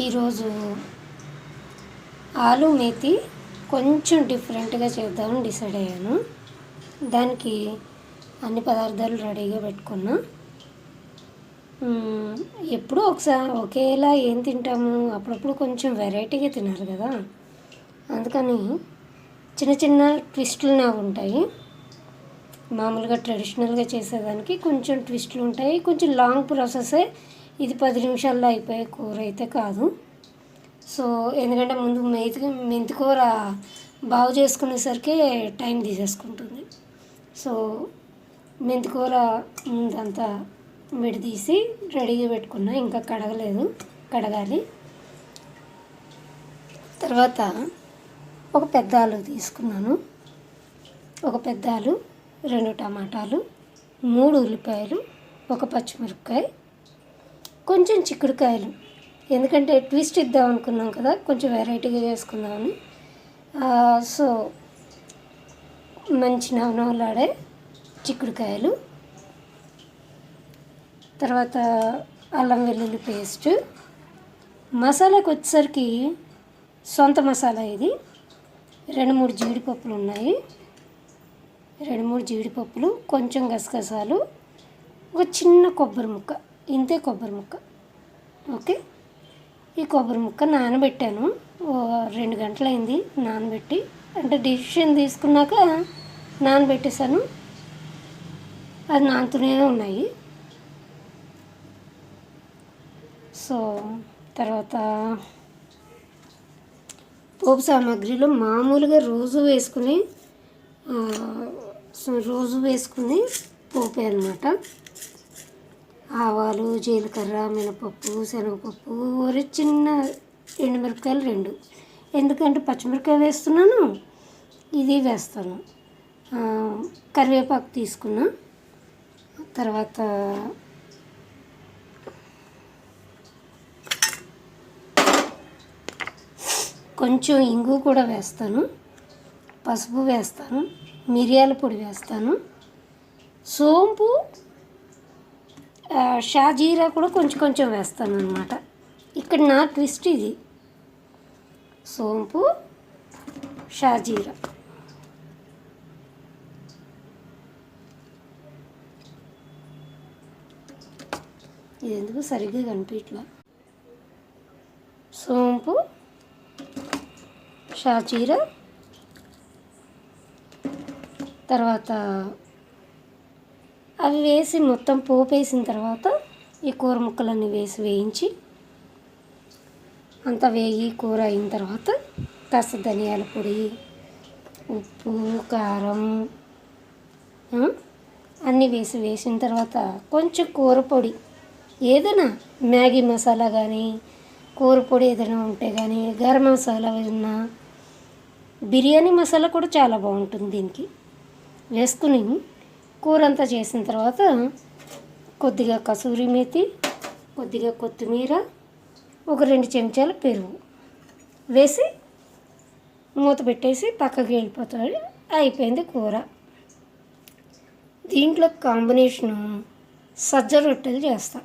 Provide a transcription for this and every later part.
ఈరోజు ఆలు మేతి కొంచెం డిఫరెంట్గా చేద్దామని డిసైడ్ అయ్యాను. దానికి అన్ని పదార్థాలు రెడీగా పెట్టుకున్నా. ఎప్పుడూ ఒకసారి ఒకేలా ఏం తింటాము అప్పుడప్పుడు కొంచెం వెరైటీగా తినాలి కదా. అందుకని చిన్న చిన్న ట్విస్టులు నాకు ఉంటాయి. మామూలుగా ట్రెడిషనల్గా చేసేదానికి కొంచెం ట్విస్టులు ఉంటాయి కొంచెం లాంగ్ ప్రాసెసే ఇది పది నిమిషాల్లో అయిపోయే కూర అయితే కాదు. సో ఎందుకంటే ముందు మెంతి మెంతి కూర బాగు చేసుకునేసరికి టైం తీసేసుకుంటుంది. సో మెంతి కూర ముందంతా విడదీసి రెడీగా పెట్టుకున్నా ఇంకా కడగలేదు కడగాలి. తర్వాత ఒక పెద్ద ఆలు తీసుకున్నాను. ఒక పెద్ద ఆలు రెండు టమాటాలు మూడు ఉల్లిపాయలు ఒక పచ్చిమిరపకాయ కొంచెం చిక్కుడుకాయలు. ఎందుకంటే ట్విస్ట్ ఇద్దాం అనుకున్నాం కదా కొంచెం వెరైటీగా చేసుకుందామని. సో మంచి నవనవలాడే చిక్కుడుకాయలు. తర్వాత అల్లం వెల్లుల్లి పేస్ట్ మసాలాకి వచ్చేసరికి సొంత మసాలా ఇది. రెండు మూడు జీడిపప్పులు ఉన్నాయి. రెండు మూడు జీడిపప్పులు కొంచెం గసగసాలు ఒక చిన్న కొబ్బరి ముక్క. ఇంతే కొబ్బరి ముక్క. ఓకే? ఈ కొబ్బరి ముక్క నానబెట్టాను. ఓ రెండు గంటలైంది నానబెట్టి అంటే డిసిషన్ తీసుకున్నాక నానబెట్టేశాను. అది నానుతూనే ఉన్నాయి. సో తర్వాత పోపు సామాగ్రిలో మామూలుగా రోజు వేసుకుని రోజు వేసుకుని పోపే అనమాట ఆవాలు జీలకర్ర మినపప్పు శనగపప్పు ఒరి చిన్న ఎండుమిరపకాయలు రెండు. ఎందుకంటే పచ్చిమిరపకాయ వేస్తున్నాను ఇది వేస్తాను. కరివేపాకు తీసుకున్నా. తర్వాత కొంచెం ఇంగు కూడా వేస్తాను. పసుపు వేస్తాను. మిరియాల పొడి వేస్తాను. సోంపు షాజీరా కూడా కొంచెం కొంచెం వేస్తాను అనమాట ఇక్కడ నా ట్విస్ట్ ఇది. సోంపు షాజీరా. ఇది ఎందుకు సరిగ్గా కనిపించట్లా సోంపు షాజీరా తర్వాత అవి వేసి మొత్తం పోపు వేసిన తర్వాత ఈ కూర ముక్కలన్నీ వేసి వేయించి అంతా వేగి కూర అయిన తర్వాత కాస్త ధనియాల పొడి ఉప్పు కారం అన్నీ వేసి వేసిన తర్వాత కొంచెం కూర పొడి ఏదైనా మ్యాగీ మసాలా కానీ కూర పొడి ఏదైనా ఉంటే కానీ గరం మసాలా ఉన్నా బిర్యానీ మసాలా కూడా చాలా బాగుంటుంది దీనికి. వేసుకుని కూర అంతా చేసిన తర్వాత కొద్దిగా కసూరి మేతి కొద్దిగా కొత్తిమీర ఒక రెండు చెంచాల పెరుగు వేసి మూత పెట్టేసి పక్కకి వెళ్ళిపోతాడు. అయిపోయింది కూర. దీంట్లో కాంబినేషను సజ్జ రొట్టెలు చేస్తా.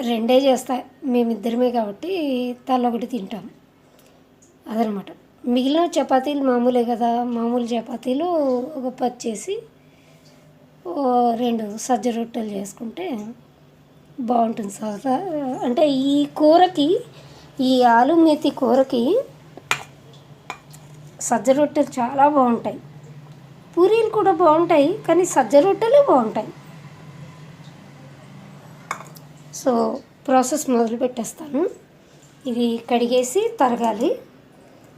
రెండే చేస్తా. మేమిద్దరమే కాబట్టి తల ఒకటి తింటాం. అదనమాట. మిగిలిన చపాతీలు మామూలే కదా. మామూలు చపాతీలు ఒక పచ్చేసి చేసి రెండు సజ్జ రొట్టెలు చేసుకుంటే బాగుంటుంది సార్. అంటే ఈ కూరకి ఈ ఆలు మేతి కూరకి సజ్జ రొట్టెలు చాలా బాగుంటాయి. పూరీలు కూడా బాగుంటాయి కానీ సజ్జ రొట్టెలే బాగుంటాయి. సో ప్రాసెస్ మొదలు పెట్టేస్తాను. ఇవి కడిగేసి తరగాలి.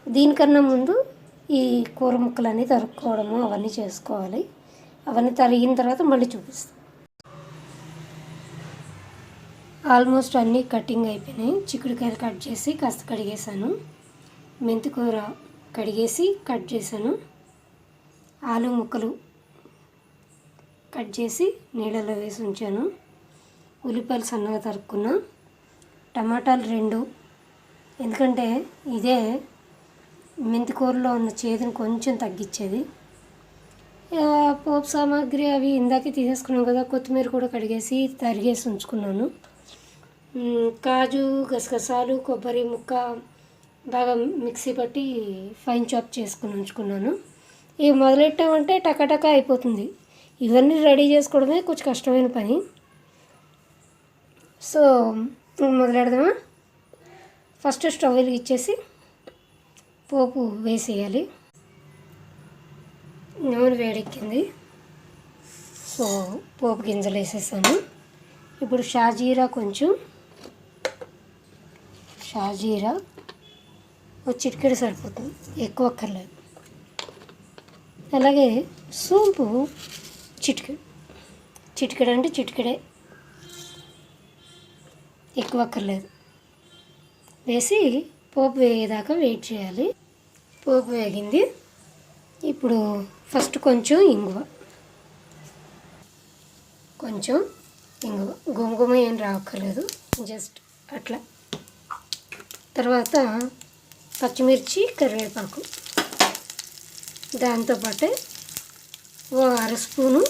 దీనికన్నా ముందు ఈ కూర ముక్కలన్నీ తరుక్కోవడము అవన్నీ చేసుకోవాలి. అవన్నీ తరిగిన తర్వాత మళ్ళీ చూపిస్తాను ఆల్మోస్ట్ అన్నీ కటింగ్ అయిపోయినాయి. చిక్కుడుకాయలు కట్ చేసి కాస్త కడిగేసాను మెంతికూర కడిగేసి కట్ చేశాను. ఆలు ముక్కలు కట్ చేసి నీళ్ళలో వేసి ఉంచాను. ఉల్లిపాయలు సన్నగా తరుక్కున్నా. టమాటాలు రెండు. ఎందుకంటే ఇదే మెంతికూరలో ఉన్న చేదుని కొంచెం తగ్గించేది. పోపు సామాగ్రి అవి ఇందాకే తీసేసుకున్నాం కదా కొత్తిమీర కూడా కడిగేసి తరిగేసి ఉంచుకున్నాను. కాజు గసగసాలు కొబ్బరి ముక్క బాగా మిక్సీ పట్టి ఫైన్ చాప్ చేసుకుని ఉంచుకున్నాను. ఇవి మొదలెట్టామంటే టకటకా అయిపోతుంది. ఇవన్నీ రెడీ చేసుకోవడమే కొంచెం కష్టమైన పని. సో మొదలెడదామా? ఫస్ట్ స్టవ్ వెలిగించేసి పోపు వేసేయాలి. నూనె వేడెక్కింది. సో పోపు గింజలు వేసేసాను. ఇప్పుడు షాజీరా కొంచెం షాజీరా ఒక చిటికెడు సరిపోతుంది ఎక్కువ అక్కర్లేదు. అలాగే సోంపు చిటికెడు చిటికెడు అంటే చిటికెడే ఎక్కువ అక్కర్లేదు. వేసి పోపు వేయేదాకా వెయిట్ చేయాలి. పోపు వేగింది. ఇప్పుడు ఫస్ట్ కొంచెం ఇంగువ. కొంచెం ఇంగువ. గుమగుమ ఏం రావక్కర్లేదు జస్ట్ అట్లా. తర్వాత పచ్చిమిర్చి కరివేపాకు. దాంతోపాటే ఓ అర స్పూను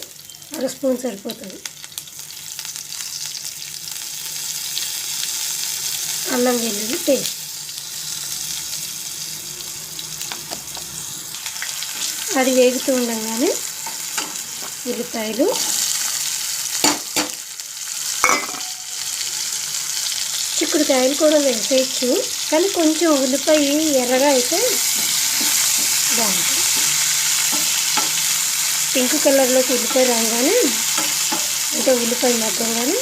అర స్పూన్ సరిపోతుంది. అల్లం వెల్లుల్లి పేస్ట్. అది వేగుతూ ఉండగానే ఉల్లిపాయలు. చిక్కుడుకాయలు కూడా వేసేయచ్చు కానీ కొంచెం ఉల్లిపాయ ఎర్రగా అయితే బాగుంటుంది. పింక్ కలర్లోకి ఉల్లిపాయ రాగానే అంటే ఉల్లిపాయ మగ్గంగానే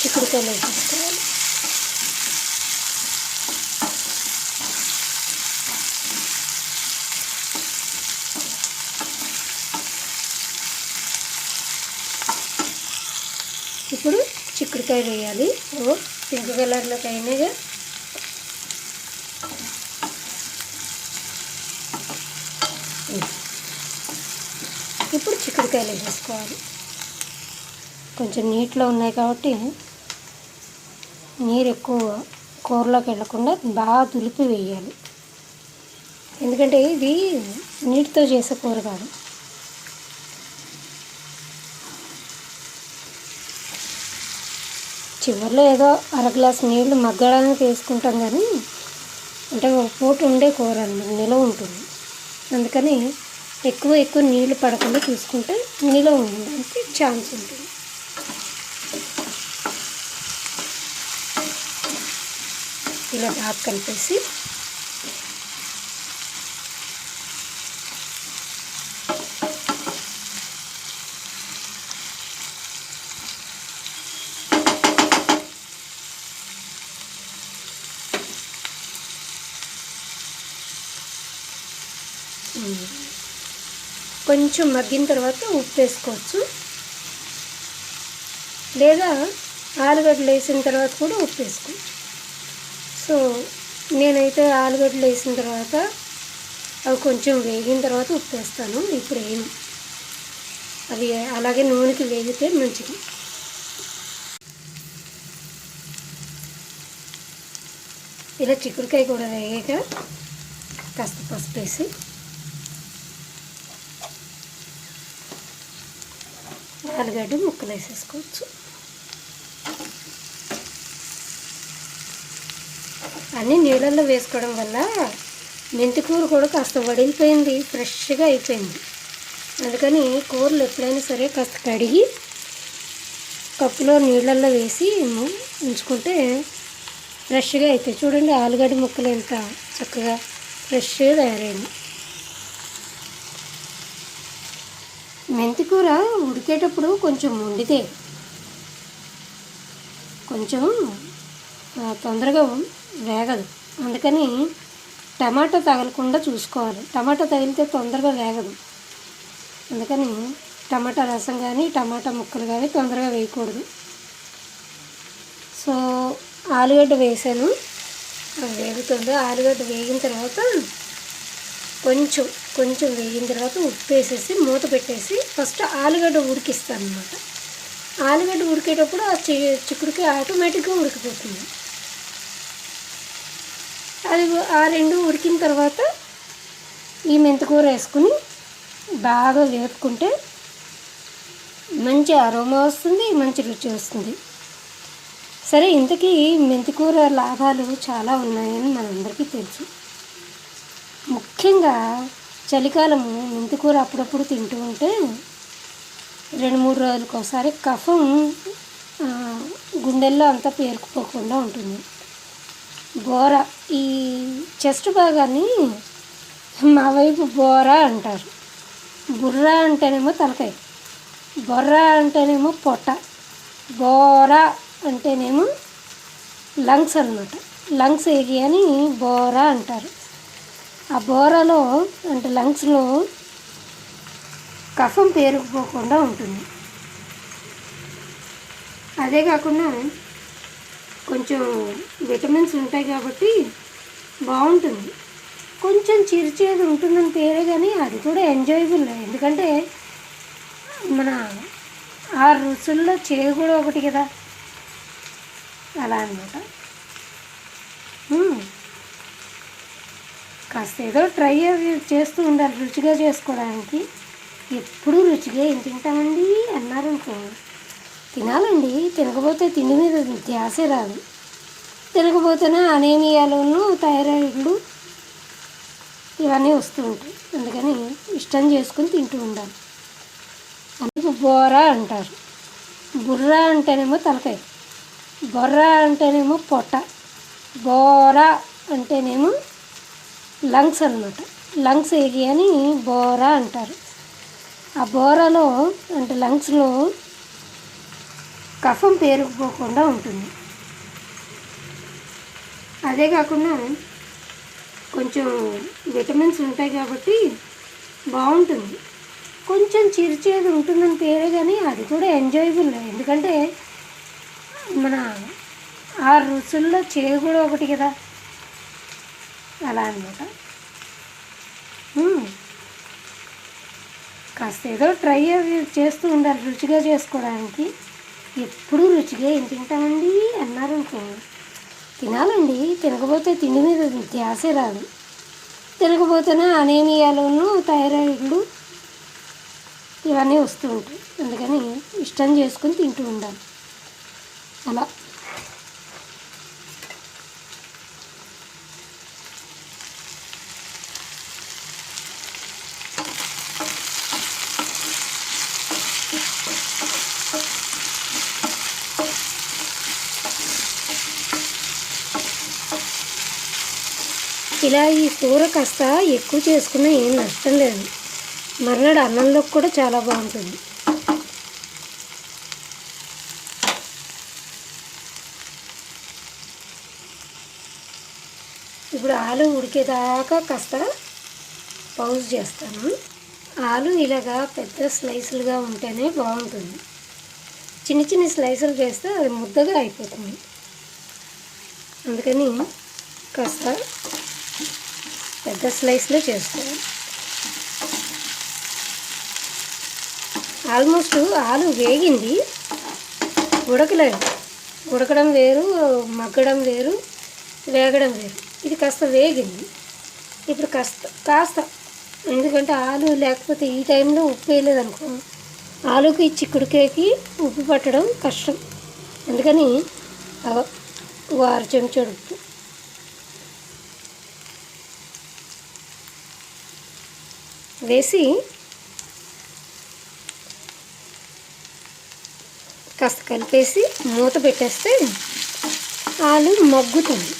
చిక్కుడుకాయలు వేసేసుకోవాలి ఇప్పుడు చిక్కుడుకాయలు వేయాలి. ఓ పింక్ కలర్లోకి అయినాయిగా. ఇప్పుడు చిక్కుడుకాయలు వేసుకోవాలి. కొంచెం నీటిలో ఉన్నాయి కాబట్టి నీరు ఎక్కువ కూరలోకి వెళ్ళకుండా బాగా దులిపి వేయాలి. ఎందుకంటే ఇది నీటితో చేసే కూర కాదు. చివరిలో ఏదో అర గ్లాస్ నీళ్ళు మగ్గడానికి వేసుకుంటాం కానీ అంటే ఒక పూట ఉండే కూర అన్నమాట నిలవ ఉంటుంది. అందుకని ఎక్కువ ఎక్కువ నీళ్ళు పడకుండా చూసుకుంటే నిలవ ఉండడానికి ఛాన్స్ ఉంటుంది. ఇలా బాగా కలిపేసి కొంచెం మగ్గిన తర్వాత ఉప్పు వేసుకోవచ్చు లేదా ఆలుగడ్డలు వేసిన తర్వాత కూడా ఉప్పు వేసుకోవచ్చు సో నేనైతే ఆలుగడ్డలు వేసిన తర్వాత అవి కొంచెం వేగిన తర్వాత ఉప్పు వేస్తాను ఇప్పుడు ఏం అవి అలాగే నూనెకి వేగితే మంచిది. ఇలా చిక్కుడుకాయ కూడా వేగాక కాస్త పసుపు వేసి ఆలుగడ్డ ముక్కలు వేసేసుకోవచ్చు. అన్నీ నీళ్ళల్లో వేసుకోవడం వల్ల మెంతికూర కూడా కాస్త వడిలిపోయింది ఫ్రెష్గా అయిపోయింది. అందుకని కూరలు ఎప్పుడైనా సరే కాస్త కడిగి కప్పులో నీళ్ళల్లో వేసి ఉంచుకుంటే ఫ్రెష్గా అవుతాయి చూడండి ఆలుగడ్డ ముక్కలు ఎంత చక్కగా ఫ్రెష్గా తయారైంది. మెంతికూర ఉడికేటప్పుడు కొంచెం వండితే కొంచెం తొందరగా వేగదు. అందుకని టమాటా తగలకుండా చూసుకోవాలి. టమాటా తగిలితే తొందరగా వేగదు. అందుకని టమాటా రసం కానీ టమాటా ముక్కలు కానీ తొందరగా వేయకూడదు. సో ఆలుగడ్డ వేసాను. వేగుతుంది. ఆలుగడ్డ వేగిన తర్వాత కొంచెం కొంచెం వేగిన తర్వాత ఉప్పు వేసేసి మూత పెట్టేసి ఫస్ట్ ఆలుగడ్డ ఉడికిస్తాను అనమాట ఆలుగడ్డ ఉడికేటప్పుడు ఆ చి చిక్కుడుకి ఆటోమేటిక్గా ఉడికిపోతుంది. అది ఆ రెండు ఉడికిన తర్వాత ఈ మెంతికూర వేసుకుని బాగా వేపుకుంటే మంచి అరోమా వస్తుంది మంచి రుచి వస్తుంది. సరే ఇంతకీ మెంతికూర లాభాలు చాలా ఉన్నాయని మనందరికీ తెలుసు. ముఖ్యంగా చలికాలము మెంతికూర అప్పుడప్పుడు తింటూ ఉంటే రెండు మూడు రోజులకు ఒకసారి కఫం గుండెల్లో అంతా పేరుకుపోకుండా ఉంటుంది. బోర ఈ చెస్ట్ భాగాన్ని మా వైపు బోర అంటారు. బుర్ర అంటేనేమో తలకాయ బొర్ర అంటేనేమో పొట్ట బోర అంటేనేమో లంగ్స్ అన్నమాట. లంగ్స్ ఏరియాని బోర అంటారు. ఆ బోరలో అంటే లంగ్స్లో కఫం పేరుకుపోకుండా ఉంటుంది. అదే కాకుండా కొంచెం విటమిన్స్ ఉంటాయి కాబట్టి బాగుంటుంది. కొంచెం చిరుచేది ఉంటుందని పేరే కానీ అది కూడా ఎంజాయబుల్ ఎందుకంటే మన ఆ రుచుల్లో చేదు కూడా ఒకటి కదా. అలా అనమాట కాస్త ఏదో ట్రై చేస్తూ ఉండాలి రుచిగా చేసుకోవడానికి. ఎప్పుడూ రుచిగా ఏం తింటామండి? అన్నారనుకో. తినాలండి తినకపోతే తిండి మీద ధ్యాసే రాదు. తినకపోతేనే అనేమియాలోను థైరాయిడ్లు ఇవన్నీ వస్తూ ఉంటాయి. అందుకని ఇష్టం చేసుకుని తింటూ ఉండాలి. అందుకు బోర అంటారు. బుర్ర అంటేనేమో తలకాయ బొర్ర అంటేనేమో పొట్ట బోర అంటేనేమో లంగ్స్ అన్నమాట. లంగ్స్ ఏరియా అని బోరా అంటారు. ఆ బోరాలో అంటే లంగ్స్లో కఫం పేరుకుపోకుండా ఉంటుంది. అదే కాకుండా కొంచెం విటమిన్స్ ఉంటాయి కాబట్టి బాగుంటుంది. కొంచెం చిరుచేది ఉంటుందని పేరే కానీ అది కూడా ఎంజాయబుల్. ఎందుకంటే మన ఆ రుచుల్లో చేదు కూడా ఒకటి కదా. అలా అనమాట కాస్త ఏదో ట్రై అవి చేస్తూ ఉండాలి రుచిగా చేసుకోవడానికి. ఎప్పుడూ రుచిగా ఏం తింటామండి అన్నారనుకో. తినాలండి తినకపోతే తిండి మీద ధ్యాసే రాదు. తినకపోతేనే అనేమియాలోనూ థైరాయిడ్లు ఇవన్నీ వస్తూ ఉంటాయి. అందుకని ఇష్టం చేసుకుని తింటూ ఉండాలి. అలా. ఇలా ఈ కూర కాస్త ఎక్కువ చేసుకున్నా ఏం నష్టం లేదు. మర్నాడు అన్నంలో కూడా చాలా బాగుంటుంది. ఇప్పుడు ఆలు ఉడికేదాకా కాస్త పౌజ్ చేస్తాను. ఆలు ఇలాగా పెద్ద స్లైసులుగా ఉంటేనే బాగుంటుంది. చిన్న చిన్న స్లైసులు చేస్తే అది ముద్దగా అయిపోతుంది. అందుకని కాస్త పెద్ద స్లైస్లో చేసుకోవాలి. ఆల్మోస్ట్ ఆలు వేగింది. ఉడకలేదు. ఉడకడం వేరు మగ్గడం వేరు వేగడం వేరు. ఇది కాస్త వేగింది. ఇప్పుడు కాస్త కాస్త. ఎందుకంటే ఆలు లేకపోతే ఈ టైంలో ఉప్పు వేయలేదు అనుకో ఆలుకి చిక్కుడుకాయకి ఉప్పు పట్టడం కష్టం. అందుకని అగో ఆరు చెంచాడు ఉప్పు. వేసి కాస్త కలిపేసి మూత పెట్టేస్తే ఆలు మగ్గుతుంది.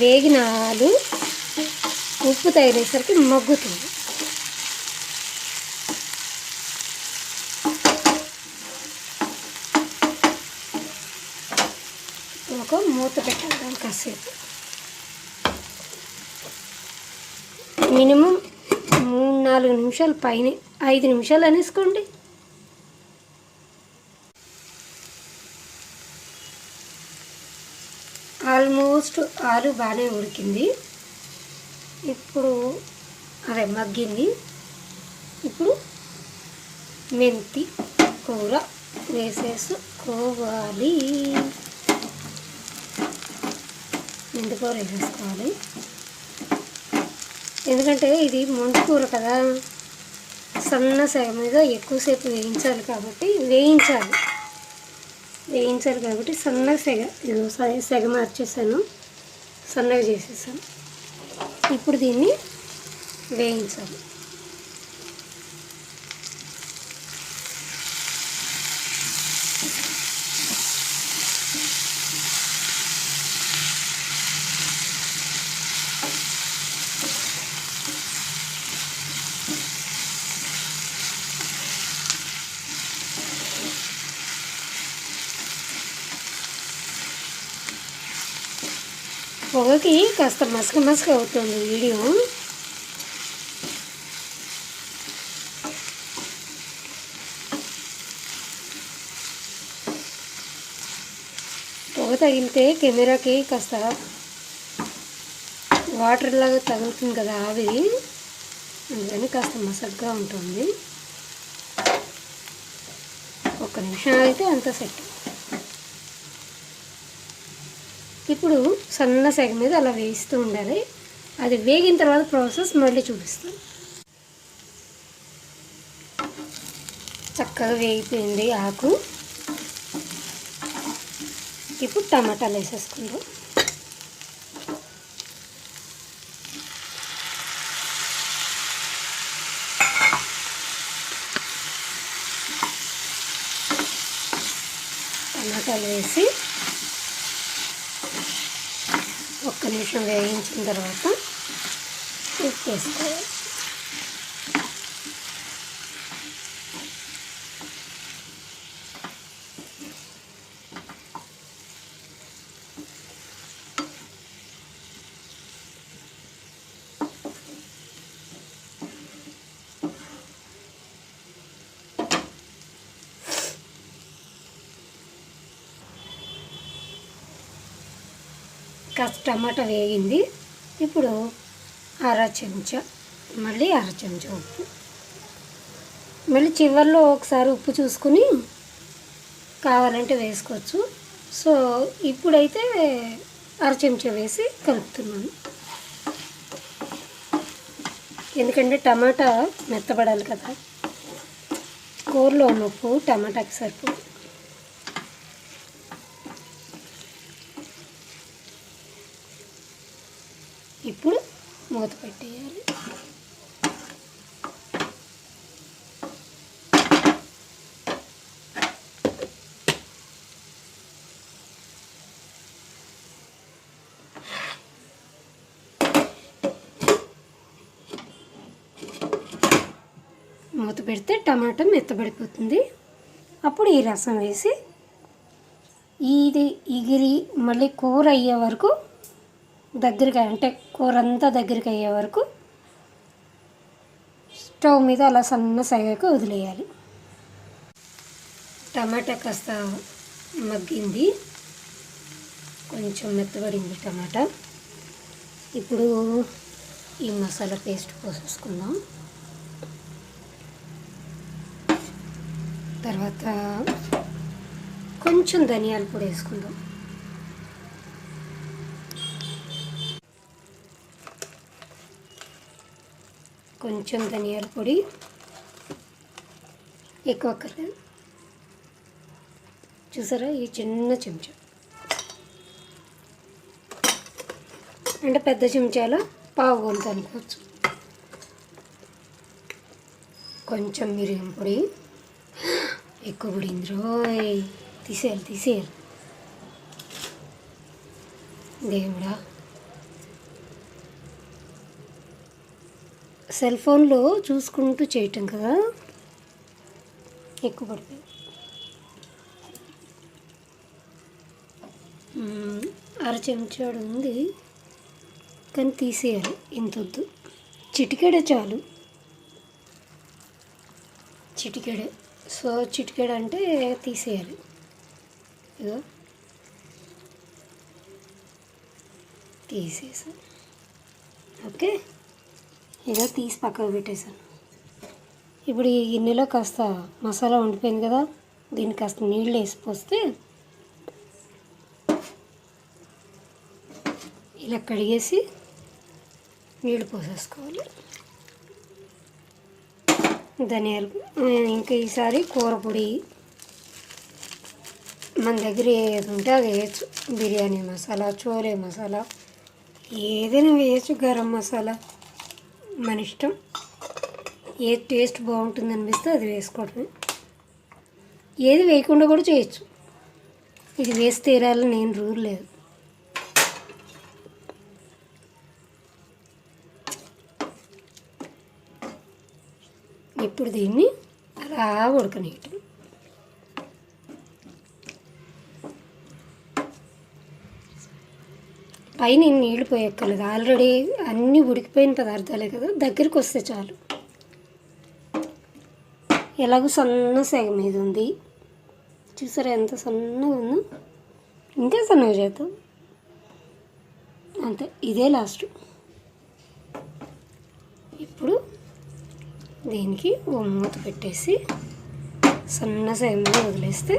వేగిన ఆలు ఉప్పు తగిలేసరికి మగ్గుతుంది. ఒక మూత పెట్టాలి కాసేపు. మినిమం మూడు నాలుగు నిమిషాలు పైన ఐదు నిమిషాలు అనేసుకోండి. ఆల్మోస్ట్ ఆలు బాగానే ఉడికింది. ఇప్పుడు అదే మగ్గింది. ఇప్పుడు మెంతి కూర వేసేసుకోవాలి. మెంతి కూర వేసేసుకోవాలి. ఎందుకంటే ఇది మొండి కూర కదా. సన్న సగ మీద ఎక్కువసేపు వేయించాలి కాబట్టి వేయించాలి. వేయించాలి కాబట్టి సన్న సెగ ఇదిగో సెగ మార్చేసాను. సన్నగా చేసేసాను. ఇప్పుడు దీన్ని వేయించాలి. పొగకి కాస్త మసక మసక అవుతుంది వీడియో. పొగ తగిలితే కెమెరాకి కాస్త వాటర్ లాగా తగులుతుంది కదా ఆవిరి అందుకని కాస్త మసగ్గా ఉంటుంది. ఒక్క నిమిషం అయితే అంత సెట్. ఇప్పుడు సన్న సెగ మీద అలా వేయిస్తూ ఉండాలి. అది వేగిన తర్వాత ప్రాసెస్ మళ్ళీ చూపిస్తాం. చక్కగా వేగిపోయింది ఆకు. ఇప్పుడు టమాటాలు వేసేసుకుందాం. టమాటాలు వేసి ఒక్క నిమిషం వేయించిన తర్వాత తీసుకోవాలి కాస్త టమాటా వేగింది. ఇప్పుడు అర చెంచా మళ్ళీ అర చెంచా ఉప్పు. మళ్ళీ చివరిలో ఒకసారి ఉప్పు చూసుకుని కావాలంటే వేసుకోవచ్చు. సో ఇప్పుడైతే అర చెంచా వేసి కలుపుతున్నాను. ఎందుకంటే టమాటా మెత్తబడాలి కదా. కూరలో ఉన్న ఉప్పు టమాటాకి సరిపోదు ఇప్పుడు మూత పెట్టేయాలి. మూత పెడితే టమాటా మెత్తబడిపోతుంది. అప్పుడు ఈ రసం వేసి ఇది ఎగిరి మళ్ళీ కూర అయ్యే వరకు దగ్గరికి అంటే కూర అంతా దగ్గరికి అయ్యే వరకు స్టవ్ మీద అలా సన్న సగకు వదిలేయాలి. టమాటా కాస్త మగ్గింది. కొంచెం మెత్తబడింది టమాటా. ఇప్పుడు ఈ మసాలా పేస్ట్ పోసేసుకుందాం. తర్వాత కొంచెం ధనియాల పొడి వేసుకుందాం. కొంచెం ధనియాల పొడి ఎక్కువ అక్కర్లేదు చూసారా? ఈ చిన్న చెంచా. అంటే పెద్ద చెంచాలో పావు వంతు అనుకోవచ్చు. కొంచెం మిరియం పొడి. ఎక్కువ పడింది రోయ్ తీసేయాలి తీసేయాలి. దేవుడా. సెల్ ఫోన్లో చూసుకుంటూ చేయటం కదా? ఎక్కువ పడుతుంది అర చెంచాడు ఉంది. కానీ తీసేయాలి. ఇంత వద్దు చిటికెడే చాలు. చిటికెడే. సో చిటికెడ అంటే తీసేయాలి. ఇదో తీసేసా. ఓకే? ఇదో తీసి పక్కకు పెట్టేశాను. ఇప్పుడు ఈ గిన్నెలో కాస్త మసాలా ఉండిపోయింది కదా దీన్ని కాస్త నీళ్ళు వేసి పోస్తే ఇలా కడిగేసి నీళ్ళు పోసేసుకోవాలి. ధనియాలు ఇంకా ఈసారి కూర పొడి మన దగ్గర ఏది ఉంటే అది వేయచ్చు. బిర్యానీ మసాలా చోలే మసాలా ఏదైనా వేయచ్చు గరం మసాలా. మన ఇష్టం. ఏ టేస్ట్ బాగుంటుంది అనిపిస్తే అది వేసుకోవడమే. ఏది వేయకుండా కూడా చేయొచ్చు. ఇది వేసి తీరాలని నేను రూల్ లేదు. ఇప్పుడు దీన్ని అలా ఉడకనీయటం. పైన నీళ్ళు పోయక్కర్లేదు. ఆల్రెడీ అన్నీ ఉడికిపోయిన పదార్థాలే కదా దగ్గరికి వస్తే చాలు. ఎలాగో సన్న సెగ మీద ఉంది. చూసారా ఎంత సన్నగా ఉందో? ఇంకా సన్నగా చేద్దాం. అంతే ఇదే లాస్ట్ ఇప్పుడు దీనికి ఓ మూత పెట్టేసి సన్న సెగ మీద వదిలేస్తే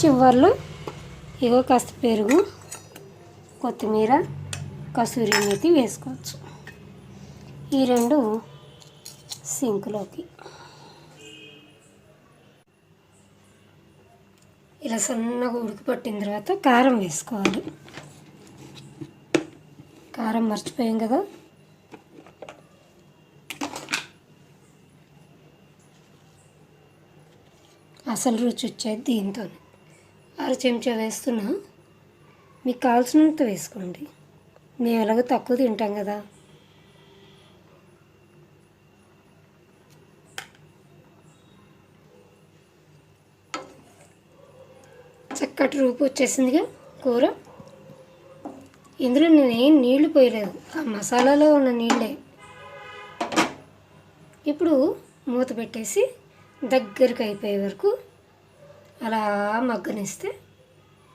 చివర్లో ఇగో కాస్త పెరుగు కొత్తిమీర కసూరి మేతి వేసుకోవచ్చు. ఈ రెండు సింక్లోకి. ఇలా సన్నగా ఉడికి పట్టిన తర్వాత కారం వేసుకోవాలి. కారం మర్చిపోయాం కదా. అసలు రుచి వచ్చేది దీంతో అర చెంచా వేస్తున్నా. మీకు కావాల్సినంత వేసుకోండి. మేము ఎలాగో తక్కువ తింటాం కదా. చక్కటి రూపు వచ్చేసిందిగా కూర. ఇందులో నేను ఏం నీళ్ళు పోయలేదు. ఆ మసాలాలో ఉన్న నీళ్ళే. ఇప్పుడు మూత పెట్టేసి దగ్గరికి అయిపోయే వరకు అలా మగ్గనిస్తే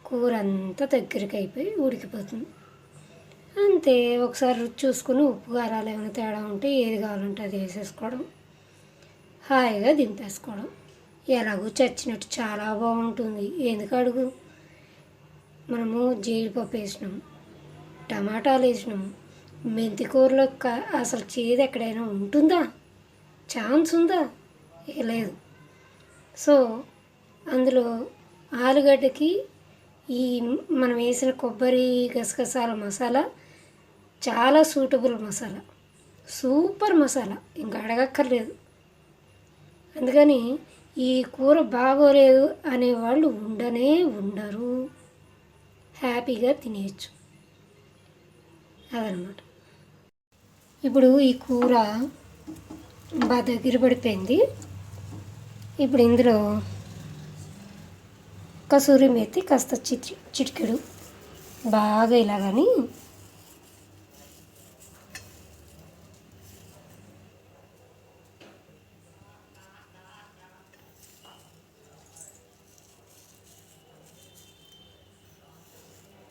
కూర అంతా దగ్గరికి అయిపోయి ఉడికిపోతుంది. అంతే ఒకసారి రుచి చూసుకుని ఉప్పు కారాలు ఏమైనా తేడా ఉంటే ఏది కావాలంటే అది వేసేసుకోవడం హాయిగా దింపేసుకోవడం. ఎలాగో చచ్చినట్టు చాలా బాగుంటుంది. ఎందుకు అడుగు? మనము జీడిపప్పు వేసినాం టమాటాలు వేసినాం మెంతికూరలో అసలు చేదు ఎక్కడైనా ఉంటుందా? ఛాన్స్ ఉందా? లేదు. సో అందులో ఆలుగడ్డకి ఈ మనం వేసిన కొబ్బరి గసగసాల మసాలా చాలా సూటబుల్ మసాలా. సూపర్ మసాలా. ఇంకా అడగక్కర్లేదు. అందుకని ఈ కూర బాగోలేదు అనేవాళ్ళు ఉండనే ఉండరు. హ్యాపీగా తినేయచ్చు. అదనమాట. ఇప్పుడు ఈ కూర బాగా దగ్గర పడిపోయింది. ఇప్పుడు ఇందులో కసూరి మేతి కాస్త చిటి చిటికెడు. బాగా ఇలాగని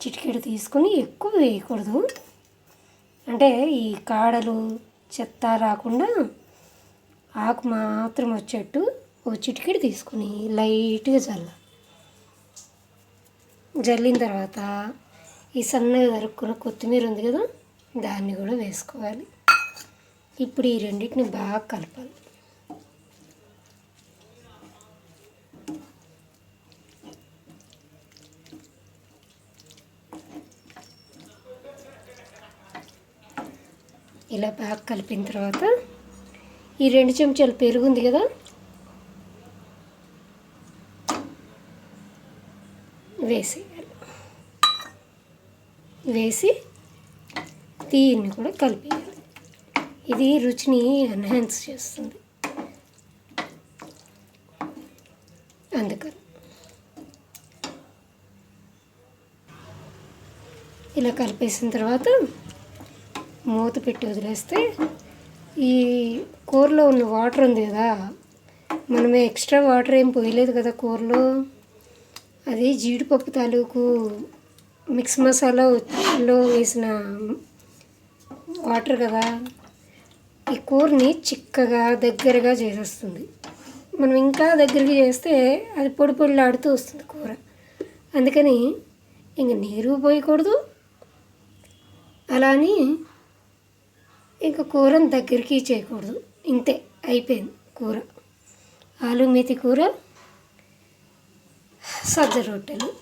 చిటికెడు తీసుకుని ఎక్కువ వేయకూడదు. అంటే ఈ కాడలు చెత్త రాకుండా ఆకు మాత్రం వచ్చేట్టు ఓ చిటికెడు తీసుకుని లైట్గా చల్ల జల్లిన తర్వాత ఈ సన్నగా తరుక్కున్న కొత్తిమీర ఉంది కదా దాన్ని కూడా వేసుకోవాలి. ఇప్పుడు ఈ రెండింటిని బాగా కలపాలి. ఇలా బాగా కలిపిన తర్వాత ఈ రెండు చెంచాలు పెరుగు ఉంది కదా వేసేయాలి వేసి దీన్ని కూడా కలిపేయాలి. ఇది రుచిని ఎన్హాన్స్ చేస్తుంది. అందుకని. ఇలా కలిపేసిన తర్వాత మూత పెట్టి వదిలేస్తే ఈ కూరలో ఉన్న వాటర్ ఉంది కదా మనం ఎక్స్ట్రా వాటర్ ఏం పోయలేదు కదా కూరలో. అది జీడిపప్పు తాలూకు మిక్స్ మసాలాలో వేసిన వాటర్ కదా ఈ కూరని చిక్కగా దగ్గరగా చేసేస్తుంది. మనం ఇంకా దగ్గరికి చేస్తే అది పొడి పొడిలాడుతూ వస్తుంది కూర. అందుకని ఇంక నీరు పోయకూడదు. అలా అని ఇంకా కూరని దగ్గరికి చేయకూడదు. ఇంతే అయిపోయింది కూర. ఆలు మేతి కూర సజ్జ రొట్టెలు.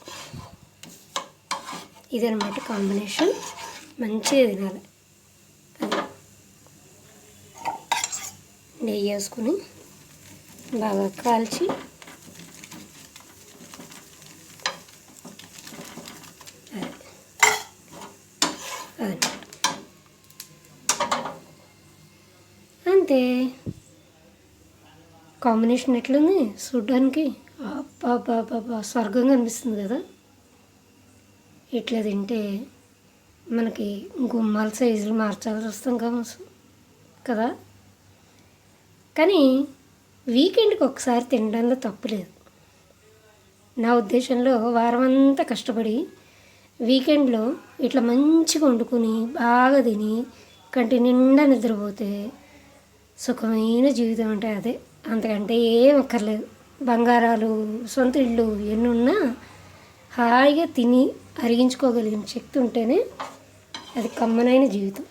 ఇదనమాట కాంబినేషన్. మంచిగా తినాలి. అది. నెయ్యి వేసుకుని బాగా కాల్చి అంతే. కాంబినేషన్ ఎట్లుంది? చూడ్డానికి అబ్బా అనిపిస్తుంది కదా. ఇట్లా తింటే మనకి గుమ్మాల సైజులు మార్చాల్సి వస్తాం కావచ్చు కదా? కానీ వీకెండ్కి ఒకసారి తినడంలో తప్పులేదు నా ఉద్దేశంలో వారం అంతా కష్టపడి వీకెండ్లో ఇట్లా మంచిగా వండుకొని బాగా తిని కంటి నిండా నిద్రపోతే సుఖమైన జీవితం అంటే అదే. అంతకంటే ఏం అక్కర్లేదు. బంగారాలు సొంత ఇల్లు ఎన్ని ఉన్నా హాయిగా తిని అరిగించుకోగలిగిన శక్తి ఉంటేనే అది కమ్మనైన జీవితం.